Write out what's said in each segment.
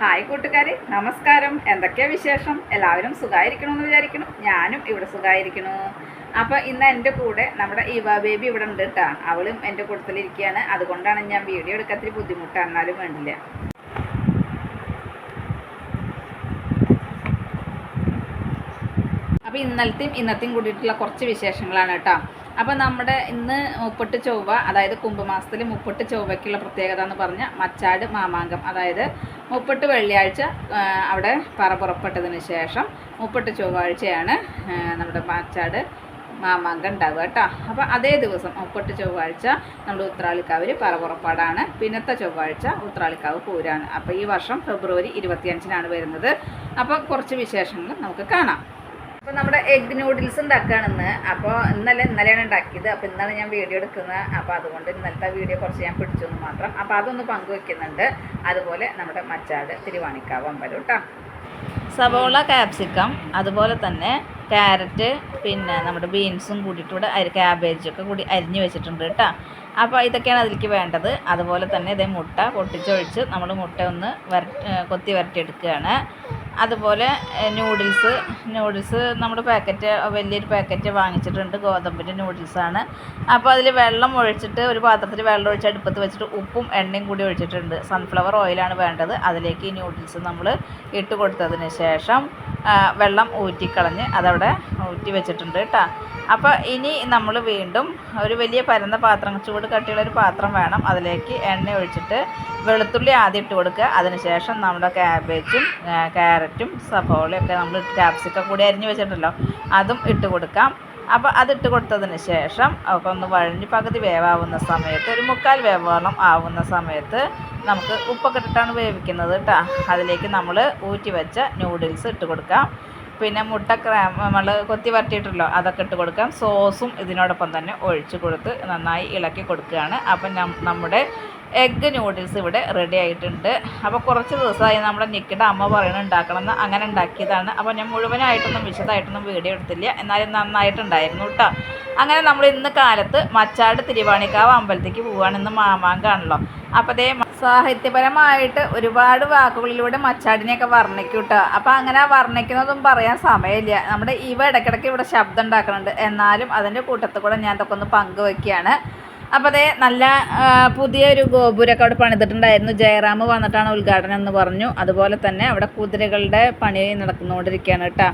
Hi കൂട്ടുകാരെ നമസ്കാരം. എന്തൊക്കെയാ വിശേഷം? എല്ലാവരും സുഖമായിരിക്കണമെന്ന് വിചാരിക്കണം ഞാനും ഇവിടെ സുഖമായിരിക്കണു അപ്പോൾ ഇന്ന് എന്റെ കൂടെ നമ്മുടെ ഇവ ബേബി ഇവിടെ ഉണ്ട് കേട്ടോ അവളും എന്റെ കൂട്ടത്തിലിരിക്കുകയാണ് അതുകൊണ്ടാണ് ഞാൻ വീഡിയോ എടുക്കത്തിരി ബുദ്ധിമുട്ട് എന്നാലും വേണ്ടില്ല. അപ്പോൾ ഇന്നലത്തെയും ഇന്നത്തെയും കൂടിയിട്ടുള്ള കുറച്ച് വിശേഷങ്ങളാണ് കേട്ടോ അപ്പോൾ നമ്മുടെ ഇന്ന് മുപ്പട്ട് ചൊവ്വ അതായത് കുംഭമാസത്തിൽ മുപ്പട്ട് ചൊവ്വയ്ക്കുള്ള പ്രത്യേകത എന്ന് പറഞ്ഞാൽ മച്ചാട് മാമാങ്കം. അതായത് മുപ്പട്ട് വെള്ളിയാഴ്ച അവിടെ പറ പുറപ്പെട്ടതിന് ശേഷം മുപ്പട്ട് ചൊവ്വാഴ്ചയാണ് നമ്മുടെ മച്ചാട് മാമാങ്കം ഉണ്ടാവുക കേട്ടോ. അപ്പോൾ അതേ ദിവസം മുപ്പട്ട് ചൊവ്വാഴ്ച നമ്മുടെ ഉത്രാളിക്കാവിൽ പറപുറപ്പാടാണ് പിന്നത്തെ ചൊവ്വാഴ്ച ഉത്രാളിക്കാവ് പൂരാണ്. അപ്പോൾ ഈ വർഷം ഫെബ്രുവരി ഇരുപത്തിയഞ്ചിനാണ് വരുന്നത്. അപ്പോൾ കുറച്ച് വിശേഷങ്ങൾ നമുക്ക് കാണാം. അപ്പോൾ നമ്മുടെ എഗ് നൂഡിൽസ് ഉണ്ടാക്കുകയാണെന്ന് അപ്പോൾ ഇന്നലെ ഇന്നലെയാണ് ഉണ്ടാക്കിയത്. അപ്പോൾ ഇന്നാണ് ഞാൻ വീഡിയോ എടുക്കുന്നത്. അപ്പോൾ അതുകൊണ്ട് ഇന്നലത്തെ വീഡിയോ കുറച്ച് ഞാൻ പിടിച്ചു എന്ന് മാത്രം. അപ്പോൾ അതൊന്ന് പങ്കുവെക്കുന്നുണ്ട്. അതുപോലെ നമ്മുടെ മച്ചാട് തിരുവാണിക്കാവ് അമ്പലം കേട്ടോ സവോള ക്യാപ്സിക്കം അതുപോലെ തന്നെ ക്യാരറ്റ് പിന്നെ നമ്മുടെ ബീൻസും കൂടിയിട്ട് ഇവിടെ അരി ക്യാബേജൊക്കെ കൂടി അരിഞ്ഞു വെച്ചിട്ടുണ്ട് കേട്ടോ. അപ്പോൾ ഇതൊക്കെയാണ് അതിലേക്ക് വേണ്ടത്. അതുപോലെ തന്നെ ഇതേ മുട്ട പൊട്ടിച്ചൊഴിച്ച് നമ്മൾ മുട്ട ഒന്ന് വര കൊത്തി വരട്ടിയെടുക്കുകയാണ്. അതുപോലെ നൂഡിൽസ് നൂഡിൽസ് നമ്മുടെ പാക്കറ്റ് വലിയൊരു പാക്കറ്റ് വാങ്ങിച്ചിട്ടുണ്ട്. ഗോതമ്പിന്റെ നൂഡിൽസാണ് അപ്പോൾ അതിൽ വെള്ളം ഒഴിച്ചിട്ട് ഒരു പാത്രത്തിൽ വെള്ളം ഒഴിച്ച് അടുപ്പത്ത് വെച്ചിട്ട് ഉപ്പും എണ്ണയും കൂടി ഒഴിച്ചിട്ടുണ്ട്. സൺഫ്ലവർ ഓയിലാണ് വേണ്ടത്. അതിലേക്ക് ഈ നൂഡിൽസ് നമ്മൾ ഇട്ട് കൊടുത്തതിന് ശേഷം വെള്ളം ഊറ്റിക്കളഞ്ഞ് അതവിടെ ഊറ്റി വെച്ചിട്ടുണ്ട് കേട്ടോ അപ്പോൾ ഇനി നമ്മൾ വീണ്ടും ഒരു വലിയ പരന്ന പാത്രം ചൂട് കട്ടിയുള്ള ഒരു പാത്രം വേണം. അതിലേക്ക് എണ്ണ ഒഴിച്ചിട്ട് വെളുത്തുള്ളി ആദ്യം ഇട്ട് കൊടുക്കുക. അതിനുശേഷം നമ്മുടെ ക്യാബേജും ആ, ക്യാരറ്റും സഫോളയും ഒക്കെ നമ്മൾ ക്യാപ്സിക്ക കൂടി അരിഞ്ഞ് വെച്ചിട്ടുണ്ടല്ലോ അതും ഇട്ട് കൊടുക്കാം. അപ്പോൾ അതിട്ട് കൊടുത്തതിന് ശേഷം ഒക്കെ ഒന്ന് വഴഞ്ഞ് പകുതി വേവാവുന്ന സമയത്ത് ഒരു മുക്കാൽ വേവോളം ആവുന്ന സമയത്ത് നമുക്ക് ഉപ്പൊക്കെ ഇട്ടിട്ടാണ് വേവിക്കുന്നത് കേട്ടോ അതിലേക്ക് നമ്മൾ ഊറ്റി വെച്ച നൂഡിൽസ് ഇട്ട് കൊടുക്കാം. പിന്നെ മുട്ട ക്രാം നമ്മൾ കൊത്തി വരട്ടിയിട്ടല്ലോ അതൊക്കെ ഇട്ട് കൊടുക്കാം. സോസും ഇതിനോടൊപ്പം തന്നെ ഒഴിച്ച് കൊടുത്ത് നന്നായി ഇളക്കി കൊടുക്കുകയാണ്. അപ്പം നമ്മുടെ എഗ്ഗ് നൂഡിൽസ് ഇവിടെ റെഡി ആയിട്ടുണ്ട്. അപ്പോൾ കുറച്ച് ദിവസമായി നമ്മുടെ നിക്കിയുടെ അമ്മ പറയണ ഉണ്ടാക്കണം എന്ന് അങ്ങനെ ഉണ്ടാക്കിയതാണ്. അപ്പോൾ ഞാൻ മുഴുവനായിട്ടൊന്നും വിശദമായിട്ടൊന്നും വീഡിയോ എടുത്തില്ല. എന്നാലും നന്നായിട്ടുണ്ടായിരുന്നു കേട്ടോ. അങ്ങനെ നമ്മൾ ഇന്ന് കാലത്ത് മച്ചാട് തിരുവാണിക്കാവ് അമ്പലത്തേക്ക് പോവുകയാണ് ഇന്ന് മാമാങ്കാണല്ലോ അപ്പോൾ അതേ സാഹിത്യപരമായിട്ട് ഒരുപാട് വാക്കുകളിലൂടെ മച്ചാടിനെയൊക്കെ വർണിക്കും കേട്ടോ അപ്പോൾ അങ്ങനെ വർണിക്കുന്നതും പറയാൻ സമയമില്ല. നമ്മുടെ ഇവ ഇടയ്ക്കിടയ്ക്ക് ഇവിടെ ശബ്ദം ഉണ്ടാക്കുന്നുണ്ട്. എന്നാലും അതിന്റെ കൂട്ടത്തിൽ കൂടെ ഞാൻ ഇതൊക്കെ ഒന്ന് പങ്കുവെക്കുകയാണ്. അപ്പോൾ അതേ നല്ല പുതിയൊരു ഗോപുരമൊക്കെ അവിടെ പണിതിട്ടുണ്ടായിരുന്നു. ജയറാം വന്നിട്ടാണ് ഉദ്ഘാടനം എന്ന് പറഞ്ഞു. അതുപോലെ തന്നെ അവിടെ കുതിരകളുടെ പണി നടന്നുകൊണ്ടിരിക്കുകയാണ് കേട്ടോ.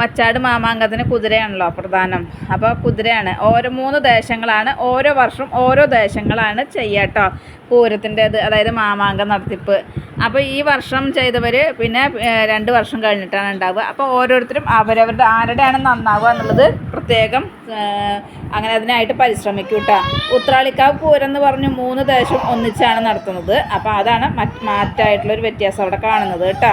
മച്ചാട് മാമാങ്കത്തിന് കുതിരയാണല്ലോ പ്രധാനം. അപ്പോൾ കുതിരയാണ്. ഓരോ മൂന്ന് ദേശങ്ങളാണ്. ഓരോ വർഷം ഓരോ ദേശങ്ങളാണ് ചെയ്യുക കേട്ടോ പൂരത്തിന്റേത് അതായത് മാമാങ്ക നടത്തിപ്പ്. അപ്പോൾ ഈ വർഷം ചെയ്തവർ പിന്നെ രണ്ട് വർഷം കഴിഞ്ഞിട്ടാണ് ഉണ്ടാവുക. അപ്പോൾ ഓരോരുത്തരും അവരവരുടെ ആരുടെയാണ് നന്നാവുക എന്നുള്ളത് പ്രത്യേകം അങ്ങനെ അതിനായിട്ട് പരിശ്രമിക്കും കേട്ടോ ഉത്രാളിക്കാവ് പൂരം എന്ന് പറഞ്ഞു മൂന്ന് ദേശം ഒന്നിച്ചാണ് നടത്തുന്നത്. അപ്പോൾ അതാണ് മറ്റ് മാറ്റായിട്ടുള്ളൊരു വ്യത്യാസം അവിടെ കാണുന്നത് കേട്ടോ